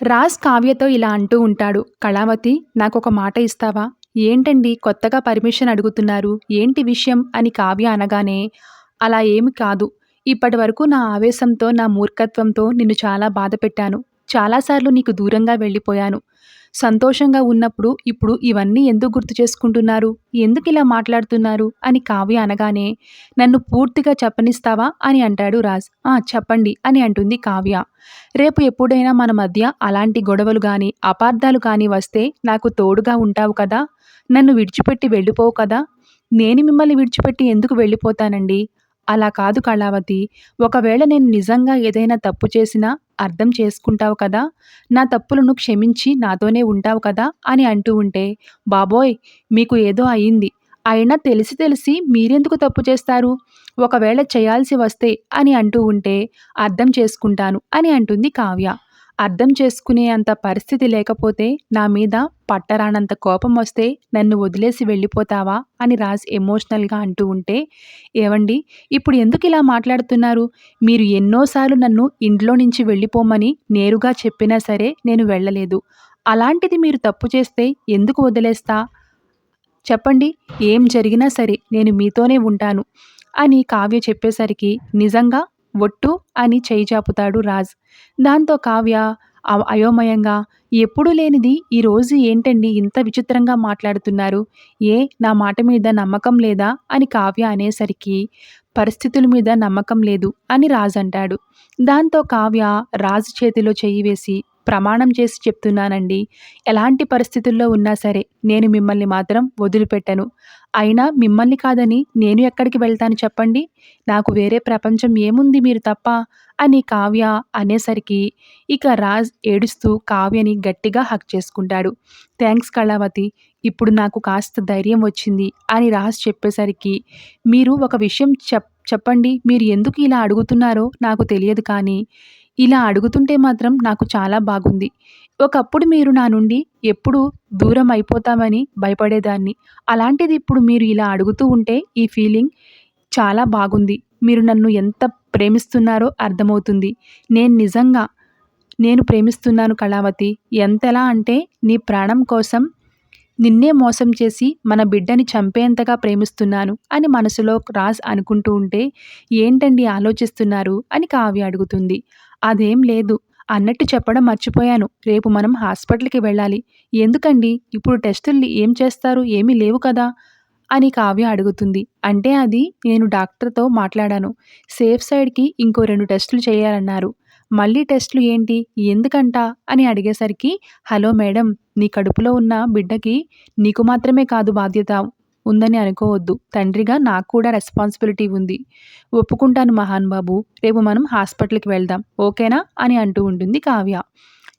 రాజ్ కావ్యతో ఇలా అంటూ ఉంటాడు. కళావతి నాకు ఒక మాట ఇస్తావా? ఏంటండి కొత్తగా పర్మిషన్ అడుగుతున్నారు? ఏంటి విషయం? అని కావ్య అనగానే అలా ఏమి కాదు. ఇప్పటి వరకు నా ఆవేశంతో నా మూర్ఖత్వంతో నిన్ను చాలా బాధ పెట్టాను చాలాసార్లు నీకు దూరంగా వెళ్ళిపోయాను. సంతోషంగా ఉన్నప్పుడు ఇప్పుడు ఇవన్నీ ఎందుకు గుర్తు చేసుకుంటున్నారు? ఎందుకు ఇలా మాట్లాడుతున్నారు? అని కావ్య అనగానే నన్ను పూర్తిగా చెప్పనిస్తావా? అని అంటాడు రాజ్. ఆ చెప్పండి అని అంటుంది కావ్య. రేపు ఎప్పుడైనా మన మధ్య అలాంటి గొడవలు కానీ అపార్థాలు కానీ వస్తే నాకు తోడుగా ఉంటావు కదా? నన్ను విడిచిపెట్టి వెళ్ళిపోవు కదా? నేను మిమ్మల్ని విడిచిపెట్టి ఎందుకు వెళ్ళిపోతానండి? అలా కాదు కళావతి. ఒకవేళ నేను నిజంగా ఏదైనా తప్పు చేసినా అర్థం చేసుకుంటావు కదా? నా తప్పులను క్షమించి నాతోనే ఉంటావు కదా? అని అంటూ ఉంటే బాబోయ్ మీకు ఏదో అయింది. అయినా తెలిసి తెలిసి మీరెందుకు తప్పు చేస్తారు? ఒకవేళ చేయాల్సి వస్తే అని అంటూ ఉంటే అర్థం చేసుకుంటాను అని అంటుంది కావ్య. అర్థం చేసుకునే అంత పరిస్థితి లేకపోతే నా మీద పట్టరానంత కోపం వస్తే నన్ను వదిలేసి వెళ్ళిపోతావా అని రాజ్ ఎమోషనల్గా అంటూ ఉంటే ఏవండి ఇప్పుడు ఎందుకు ఇలా మాట్లాడుతున్నారు? మీరు ఎన్నోసార్లు నన్ను ఇంట్లో నుంచి వెళ్ళిపోమని నేరుగా చెప్పినా సరే నేను వెళ్ళలేదు. అలాంటిది మీరు తప్పు చేస్తే ఎందుకు వదిలేస్తా? చెప్పండి ఏం జరిగినా సరే నేను మీతోనే ఉంటాను అని కావ్య చెప్పేసరికి నిజంగా ఒట్టు అని చేయి చాపుతాడు రాజ్. దాంతో కావ్య అయోమయంగా ఎప్పుడు లేనిది ఈరోజు ఏంటండి ఇంత విచిత్రంగా మాట్లాడుతున్నారు? ఏ నా మాట మీద నమ్మకం లేదా? అని కావ్య అనేసరికి పరిస్థితుల మీద నమ్మకం లేదు అని రాజ్ అంటాడు. దాంతో కావ్య రాజు చేతిలో చెయ్యి వేసి ప్రమాణం చేసి చెప్తున్నానండి. ఎలాంటి పరిస్థితుల్లో ఉన్నా సరే నేను మిమ్మల్ని మాత్రం వదిలిపెట్టను. అయినా మిమ్మల్ని కాదని నేను ఎక్కడికి వెళ్తాను చెప్పండి? నాకు వేరే ప్రపంచం ఏముంది మీరు తప్ప? అని కావ్య అనేసరికి ఇక రాజ్ ఏడుస్తూ కావ్యని గట్టిగా హక్ చేసుకుంటాడు. థ్యాంక్స్ కళావతి ఇప్పుడు నాకు కాస్త ధైర్యం వచ్చింది అని రాజ్ చెప్పేసరికి మీరు ఒక విషయం చెప్ చెప్పండి మీరు ఎందుకు ఇలా అడుగుతున్నారో నాకు తెలియదు కానీ ఇలా అడుగుతుంటే మాత్రం నాకు చాలా బాగుంది. ఒకప్పుడు మీరు నా నుండి ఎప్పుడు దూరం అయిపోతామని భయపడేదాన్ని. అలాంటిది ఇప్పుడు మీరు ఇలా అడుగుతూ ఉంటే ఈ ఫీలింగ్ చాలా బాగుంది. మీరు నన్ను ఎంత ప్రేమిస్తున్నారో అర్థమవుతుంది. నేను నిజంగా నేను ప్రేమిస్తున్నాను కళావతి. ఎంతలా అంటే నీ ప్రాణం కోసం నిన్నే మోసం చేసి మన బిడ్డని చంపేంతగా ప్రేమిస్తున్నాను అని మనసులో రాజ్ అనుకుంటూ ఉంటే ఏంటండి ఆలోచిస్తున్నారు అని కావ్య అడుగుతుంది. అదేం లేదు. అన్నట్టు చెప్పడం మర్చిపోయాను. రేపు మనం హాస్పిటల్కి వెళ్ళాలి. ఎందుకండి? ఇప్పుడు టెస్టులు ఏం చేస్తారు? ఏమీ లేవు కదా? అని కావ్య అడుగుతుంది. అంటే అది నేను డాక్టర్తో మాట్లాడాను. సేఫ్ సైడ్కి ఇంకో రెండు టెస్టులు చేయాలన్నారు. మళ్ళీ టెస్టులు ఏంటి? ఎందుకంట? అని అడిగేసరికి హలో మేడం నీ కడుపులో ఉన్న బిడ్డకి నీకు మాత్రమే కాదు బాధ్యత. ఉందని అనుకోవద్దు. తండ్రిగా నాకు కూడా రెస్పాన్సిబిలిటీ ఉంది. ఒప్పుకుంటాను మహాన్ బాబు. రేపు మనం హాస్పిటల్కి వెళ్దాం. ఓకేనా? అని అంటూ ఉంటుంది కావ్య.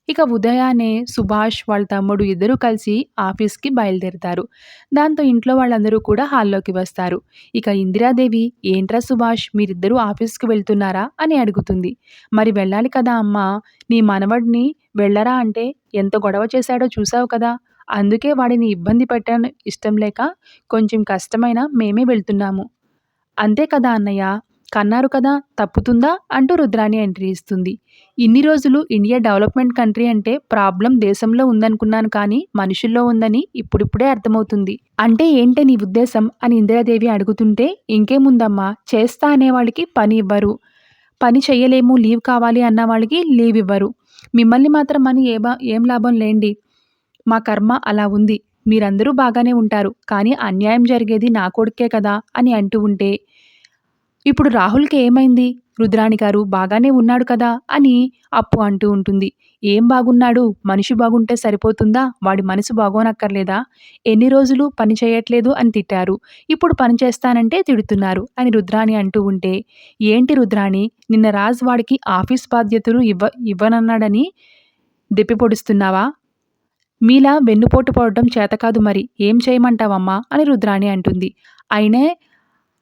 ఇక ఉదయాన్నే సుభాష్ వాళ్ళ తమ్ముడు ఇద్దరూ కలిసి ఆఫీస్కి బయలుదేరుతారు. దాంతో ఇంట్లో వాళ్ళందరూ కూడా హాల్లోకి వస్తారు. ఇక ఇందిరాదేవి ఏంట్రా సుభాష్ మీరిద్దరూ ఆఫీస్కి వెళ్తున్నారా? అని అడుగుతుంది. మరి వెళ్ళాలి కదా అమ్మా. నీ మనవడిని వెళ్ళరా అంటే ఎంత గొడవ చేశాడో చూసావు కదా. అందుకే వాడిని ఇబ్బంది పెట్టడం ఇష్టం లేక కొంచెం కష్టమైనా మేమే వెళ్తున్నాము. అంతే కదా అన్నయ్య? కన్నారు కదా? తప్పుతుందా? అంటూ రుద్రాణి ఎంట్రీ ఇస్తుంది. ఇన్ని రోజులు ఇండియా డెవలప్మెంట్ కంట్రీ అంటే ప్రాబ్లం దేశంలో ఉందనుకున్నాను కానీ మనుషుల్లో ఉందని ఇప్పుడిప్పుడే అర్థమవుతుంది. అంటే ఏంటే నీ ఉద్దేశం? అని ఇందిరాదేవి అడుగుతుంటే ఇంకేముందమ్మా? చేస్తా అనే వాళ్ళకి పని ఇవ్వరు. పని చేయలేము లీవ్ కావాలి అన్న వాళ్ళకి లీవ్ ఇవ్వరు. మిమ్మల్ని మాత్రం అని ఏ ఏం లాభం లేండి. మా కర్మ అలా ఉంది. మీరందరూ బాగానే ఉంటారు. కానీ అన్యాయం జరిగేది నా కొడుకే కదా అని అంటూ ఉంటే ఇప్పుడు రాహుల్కి ఏమైంది? రుద్రాణి గారు బాగానే ఉన్నాడు కదా? అని అప్పు అంటూ ఉంటుంది. ఏం బాగున్నాడు? మనిషి బాగుంటే సరిపోతుందా? వాడి మనసు బాగోనక్కర్లేదా? ఎన్ని రోజులు పని చేయట్లేదు? అని తిట్టారు. ఇప్పుడు పని చేస్తానంటే తిడుతున్నారు అని రుద్రాణి అంటూ ఉంటే ఏంటి రుద్రాణి? నిన్న రాజ్ వాడికి ఆఫీస్ బాధ్యతలు ఇవ్వ ఇవ్వనన్నాడని దెప్పిపొడుస్తున్నావా మీలా వెన్నుపోటు పోవడం చేతకాదు మరి. ఏం చేయమంటావమ్మా? అని రుద్రాణి అంటుంది. అయినే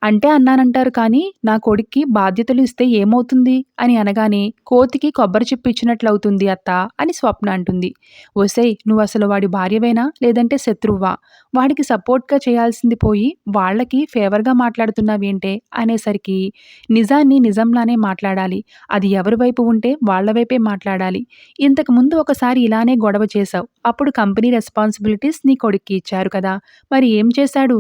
అంటే అన్నానంటారు కానీ నా కొడుక్కి బాధ్యతలు ఇస్తే ఏమవుతుంది? అని అనగానే కోతికి కొబ్బరి చిప్ప ఇచ్చినట్లవుతుంది అత్త అని స్వప్న అంటుంది. ఒసేయ్ నువ్వు అసలు వాడి భార్యవేనా? లేదంటే శత్రువా? వాడికి సపోర్ట్గా చేయాల్సింది పోయి వాళ్ళకి ఫేవర్గా మాట్లాడుతున్నావేంటే? అనేసరికి నిజాన్ని నిజంలానే మాట్లాడాలి. అది ఎవరి వైపు ఉంటే వాళ్ళ వైపే మాట్లాడాలి. ఇంతకు ముందు ఒకసారి ఇలానే గొడవ చేశావు. అప్పుడు కంపెనీ రెస్పాన్సిబిలిటీస్ నీ కొడుక్కి ఇచ్చారు కదా. మరి ఏం చేశాడు?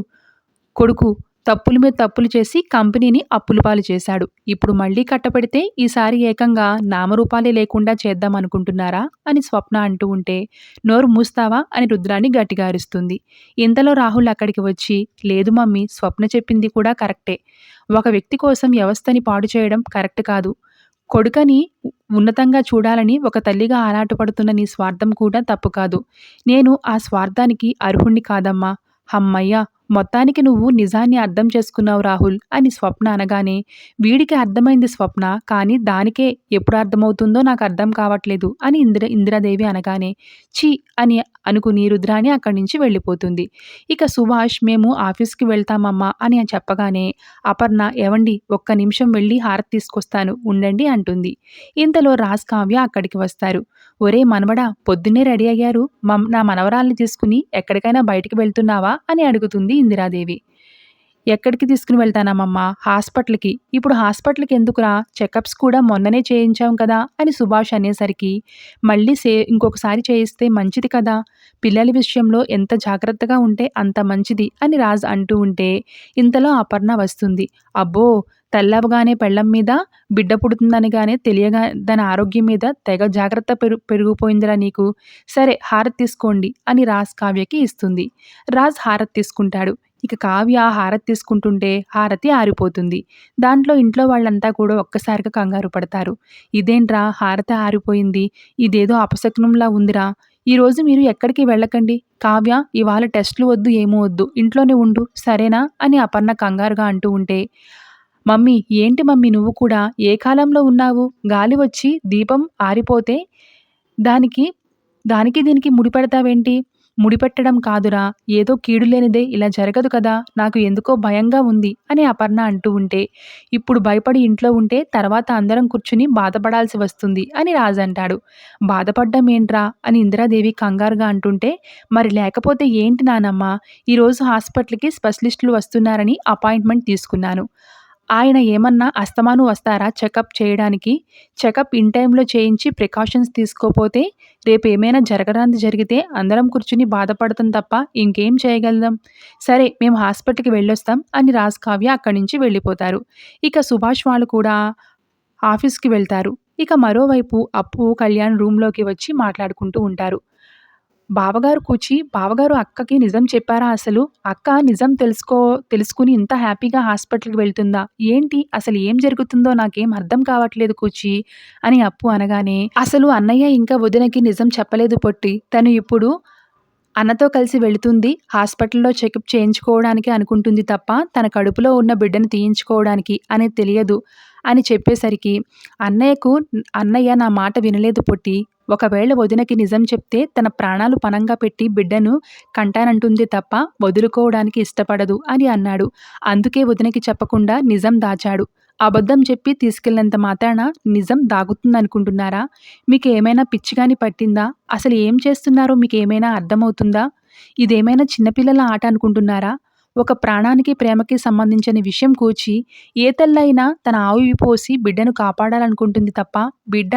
కొడుకు తప్పుల మీద తప్పులు చేసి కంపెనీని అప్పులు పాలు చేశాడు. ఇప్పుడు మళ్ళీ కట్టపెడితే ఈసారి ఏకంగా నామరూపాలే లేకుండా చేద్దాం అనుకుంటున్నారా? అని స్వప్న అంటూ ఉంటే నోరు మూస్తావా? అని రుద్రాన్ని గట్టిగా అరుస్తుంది. ఇంతలో రాహుల్ అక్కడికి వచ్చి లేదు మమ్మీ స్వప్న చెప్పింది కూడా కరెక్టే. ఒక వ్యక్తి కోసం వ్యవస్థని పాడు చేయడం కరెక్ట్ కాదు. కొడుకని ఉన్నతంగా చూడాలని ఒక తల్లిగా ఆరాటపడుతున్న నీ స్వార్థం కూడా తప్పు కాదు. నేను ఆ స్వార్థానికి అర్హుణ్ణి కాదమ్మా. హమ్మయ్య మొత్తానికి నువ్వు నిజాన్ని అర్థం చేసుకున్నావు రాహుల్ అని స్వప్న అనగానే వీడికి అర్థమైంది స్వప్న కానీ దానికే ఎప్పుడు అర్థమవుతుందో నాకు అర్థం కావట్లేదు అని ఇంద్ర ఇందిరాదేవి అనగానే ఛీ అని అనుకుని రుద్రాని అక్కడి నుంచి వెళ్ళిపోతుంది. ఇక సుభాష్ మేము ఆఫీస్కి వెళ్తామమ్మా అని చెప్పగానే అపర్ణ ఎవండి ఒక్క నిమిషం వెళ్ళి హారతి తీసుకొస్తాను ఉండండి అంటుంది. ఇంతలో రాజ్ కావ్య అక్కడికి వస్తారు. ఒరే మనవడా పొద్దున్నే రెడీ అయ్యారు. మమ్ నా మనవరాల్ని తీసుకుని ఎక్కడికైనా బయటికి వెళ్తున్నావా అని అడుగుతుంది ఇందిరాదేవి. ఎక్కడికి తీసుకుని వెళ్తానామమ్మా హాస్పిటల్కి. ఇప్పుడు హాస్పిటల్కి ఎందుకురా? చెకప్స్ కూడా మొన్ననే చేయించాం కదా అని సుభాష్ అనేసరికి మళ్ళీ సే ఇంకొకసారి చేయిస్తే మంచిది కదా? పిల్లల విషయంలో ఎంత జాగ్రత్తగా ఉంటే అంత మంచిది అని రాజ్ అంటూ ఉంటే ఇంతలో అపర్ణ వస్తుంది. అబ్బో! తెల్లవగానే పెళ్ళం మీద బిడ్డ పుడుతుందని కానీ తెలియగా దాని ఆరోగ్యం మీద తెగ జాగ్రత్త పెరు పెరిగిపోయిందిరా నీకు. సరే హారతి తీసుకోండి అని రాజ్ కావ్యకి ఇస్తుంది. రాజ్ హారతి తీసుకుంటాడు. ఇక కావ్య హారతి తీసుకుంటుంటే హారతి ఆరిపోతుంది. దాంట్లో ఇంట్లో వాళ్ళంతా కూడా ఒక్కసారిగా కంగారు పడతారు. ఇదేంట్రా హారతి ఆరిపోయింది. ఇదేదో అపశకునంలా ఉందిరా. ఈరోజు మీరు ఎక్కడికి వెళ్ళకండి? కావ్య ఇవాళ టెస్ట్లు వద్దు ఏమో వద్దు. ఇంట్లోనే ఉండు. సరేనా? అని అపర్ణ కంగారుగా అంటూ ఉంటే మమ్మీ ఏంటి మమ్మీ నువ్వు కూడా? ఏ కాలంలో ఉన్నావు? గాలి వచ్చి దీపం ఆరిపోతే దానికి దానికి దీనికి ముడిపెడతావేంటి ముడిపెట్టడం కాదురా. ఏదో కీడు లేనిదే ఇలా జరగదు కదా. నాకు ఎందుకో భయంగా ఉంది అని అపర్ణ అంటూ ఉంటే ఇప్పుడు భయపడి ఇంట్లో ఉంటే తర్వాత అందరం కూర్చుని బాధపడాల్సి వస్తుంది అని రాజు అంటాడు. బాధపడ్డం ఏంట్రా? అని ఇందిరాదేవి కంగారుగా అంటుంటే మరి లేకపోతే ఏంటి నానమ్మ? ఈరోజు హాస్పిటల్కి స్పెషలిస్టులు వస్తున్నారని అపాయింట్మెంట్ తీసుకున్నాను. ఆయన ఏమన్నా అస్తమాను వస్తారా చెకప్ చేయడానికి? చెకప్ ఇన్ టైంలో చేయించి ప్రికాషన్స్ తీసుకోపోతే రేపు ఏమైనా జరగరాంది జరిగితే అందరం కూర్చుని బాధపడతాం తప్ప ఇంకేం చేయగలం? సరే మేము హాస్పిటల్కి వెళ్ళొస్తాం అని రాజ్ కావ్య అక్కడి నుంచి వెళ్ళిపోతారు. ఇక సుభాష్ వాళ్ళు కూడా ఆఫీస్కి వెళ్తారు. ఇక మరోవైపు అప్పు కళ్యాణ్ రూమ్లోకి వచ్చి మాట్లాడుకుంటూ ఉంటారు. బావగారు కూచి బావగారు అక్కకి నిజం చెప్పారా అసలు? అక్క నిజం తెలుసుకో తెలుసుకుని ఇంత హ్యాపీగా హాస్పిటల్కి వెళ్తుందా? ఏంటి? అసలు ఏం జరుగుతుందో నాకేం అర్థం కావట్లేదు కూచి అని అప్పు అనగానే అసలు అన్నయ్య ఇంకా వదినకి నిజం చెప్పలేదు పొట్టి. తను ఇప్పుడు అన్నతో కలిసి వెళుతుంది. హాస్పిటల్లో చెకప్ చేయించుకోవడానికి అనుకుంటుంది తప్ప తన కడుపులో ఉన్న బిడ్డను తీయించుకోవడానికి అనేది తెలియదు అని చెప్పేసరికి అన్నయ్యకు అన్నయ్య నా మాట వినలేదు పొట్టి. ఒకవేళ వదినకి నిజం చెప్తే తన ప్రాణాలు పనంగా పెట్టి బిడ్డను కంటానంటుంది తప్ప వదులుకోవడానికి ఇష్టపడదు అని అన్నాడు. అందుకే వదినకి చెప్పకుండా నిజం దాచాడు. అబద్ధం చెప్పి తీసుకెళ్ళినంత మాత్రాన నిజం దాగుతుందనుకుంటున్నారా? మీకు ఏమైనా పిచ్చిగాని పట్టిందా? అసలు ఏం చేస్తున్నారో మీకు ఏమైనా అర్థమవుతుందా? ఇదేమైనా చిన్నపిల్లల ఆట అనుకుంటున్నారా? ఒక ప్రాణానికి ప్రేమకి సంబంధించిన విషయం కూర్చి ఏ తల్లైనా తన ఆవి పోసి బిడ్డను కాపాడాలనుకుంటుంది తప్ప బిడ్డ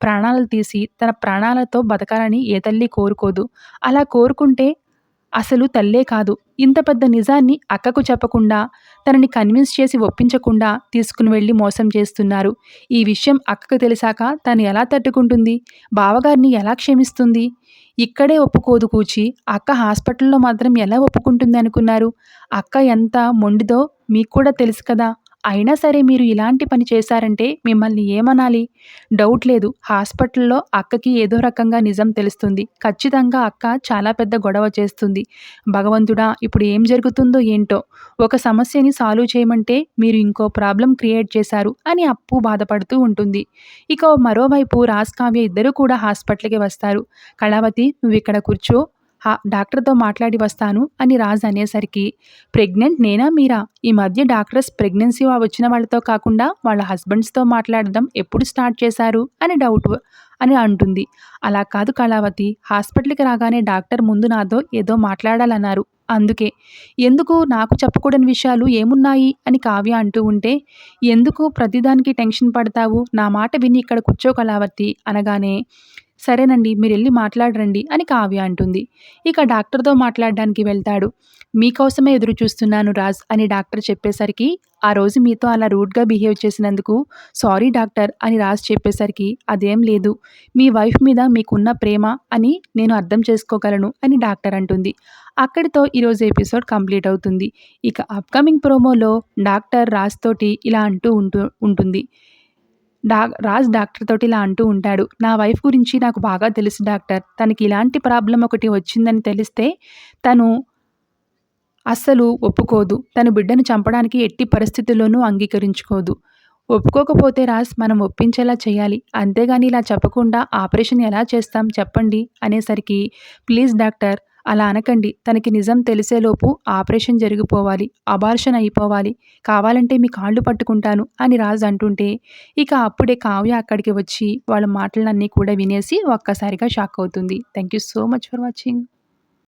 ప్రాణాలు తీసి తన ప్రాణాలతో బతకాలని ఏ తల్లి కోరుకోదు. అలా కోరుకుంటే అసలు తల్లే కాదు. ఇంత పెద్ద నిజాన్ని అక్కకు చెప్పకుండా తనని కన్విన్స్ చేసి ఒప్పించకుండా తీసుకుని వెళ్ళి మోసం చేస్తున్నారు. ఈ విషయం అక్కకు తెలిసాక తను ఎలా తట్టుకుంటుంది? బావగారిని ఎలా క్షమిస్తుంది? ఇక్కడే ఒప్పుకోదు కూచి. అక్క హాస్పిటల్లో మాత్రం ఎలా ఒప్పుకుంటుంది అనుకున్నారు? అక్క ఎంత మొండిదో మీకు కూడా తెలుసు కదా. అయినా సరే మీరు ఇలాంటి పని చేశారంటే మిమ్మల్ని ఏమనాలి? డౌట్ లేదు. హాస్పిటల్లో అక్కకి ఏదో రకంగా నిజం తెలుస్తుంది. ఖచ్చితంగా అక్క చాలా పెద్ద గొడవ చేస్తుంది. భగవంతుడా ఇప్పుడు ఏం జరుగుతుందో ఏంటో? ఒక సమస్యని సాల్వ్ చేయమంటే మీరు ఇంకో ప్రాబ్లం క్రియేట్ చేశారు అని అప్పు బాధపడుతూ ఉంటుంది. ఇక మరోవైపు రాజ్ కావ్య ఇద్దరు కూడా హాస్పిటల్కి వస్తారు. కళావతి నువ్వు ఇక్కడ కూర్చో. డాక్టర్‌తో మాట్లాడి వస్తాను అని రాజ్ అనేసరికి, ప్రెగ్నెంట్ నేనా మీరా? ఈ మధ్య డాక్టర్స్ ప్రెగ్నెన్సీ వచ్చిన వాళ్ళతో కాకుండా వాళ్ళ హస్బెండ్స్‌తో మాట్లాడడం ఎప్పుడు స్టార్ట్ చేశారు? అని డౌట్ అని అంటుంది. అలా కాదు కళావతి. హాస్పిటల్‌కి రాగానే డాక్టర్ ముందు నాతో ఏదో మాట్లాడాలన్నారు. అందుకే. ఎందుకు నాకు చెప్పకూడని విషయాలు ఏమున్నాయి? అని కావ్య అంటూ ఉంటే, ఎందుకు ప్రతిదానికి టెన్షన్ పడతావు? నా మాట విని ఇక్కడ కూర్చో కళావతి అనగానే, సరేనండి మీరెళ్ళి మాట్లాడరండి అని కావ్య అంటుంది. ఇక డాక్టర్‌తో మాట్లాడడానికి వెళ్తాడు. మీకోసమే ఎదురు చూస్తున్నాను రాజ్ అని డాక్టర్ చెప్పేసరికి, ఆ రోజు మీతో అలా రూడ్‌గా బిహేవ్ చేసినందుకు సారీ డాక్టర్ అని రాజ్ చెప్పేసరికి, అదేం లేదు. మీ వైఫ్ మీద మీకున్న ప్రేమ అని నేను అర్థం చేసుకోగలను అని డాక్టర్ అంటుంది. అక్కడితో ఈరోజు ఎపిసోడ్ కంప్లీట్ అవుతుంది. ఇక అప్‌కమింగ్ ప్రోమోలో డాక్టర్ రాజ్ తోటి ఇలా అంటూ ఉంటూ ఉంటుంది. డా రాజ్ డాక్టర్ తోటి ఇలా అంటూ ఉంటాడు. నా వైఫ్ గురించి నాకు బాగా తెలుసు డాక్టర్. తనకి ఇలాంటి ప్రాబ్లం ఒకటి వచ్చిందని తెలిస్తే తను అస్సలు ఒప్పుకోదు. తన బిడ్డను చంపడానికి ఎట్టి పరిస్థితుల్లోనూ అంగీకరించుకోదు. ఒప్పుకోకపోతే రాజ్ మనం ఒప్పించేలా చేయాలి. అంతేగాని ఇలా చెప్పకుండా ఆపరేషన్ ఎలా చేస్తాం చెప్పండి అనేసరికి, ప్లీజ్ డాక్టర్ అలా అనకండి. తనకి నిజం తెలిసేలోపు ఆపరేషన్ జరిగిపోవాలి. అబార్షన్ అయిపోవాలి. కావాలంటే మీ కాళ్ళు పట్టుకుంటాను అని రాజు అంటుంటే, ఇక అప్పుడే కావ్య అక్కడికి వచ్చి వాళ్ళ మాటలన్నీ కూడా వినేసి ఒక్కసారిగా షాక్ అవుతుంది. Thank you so much for watching.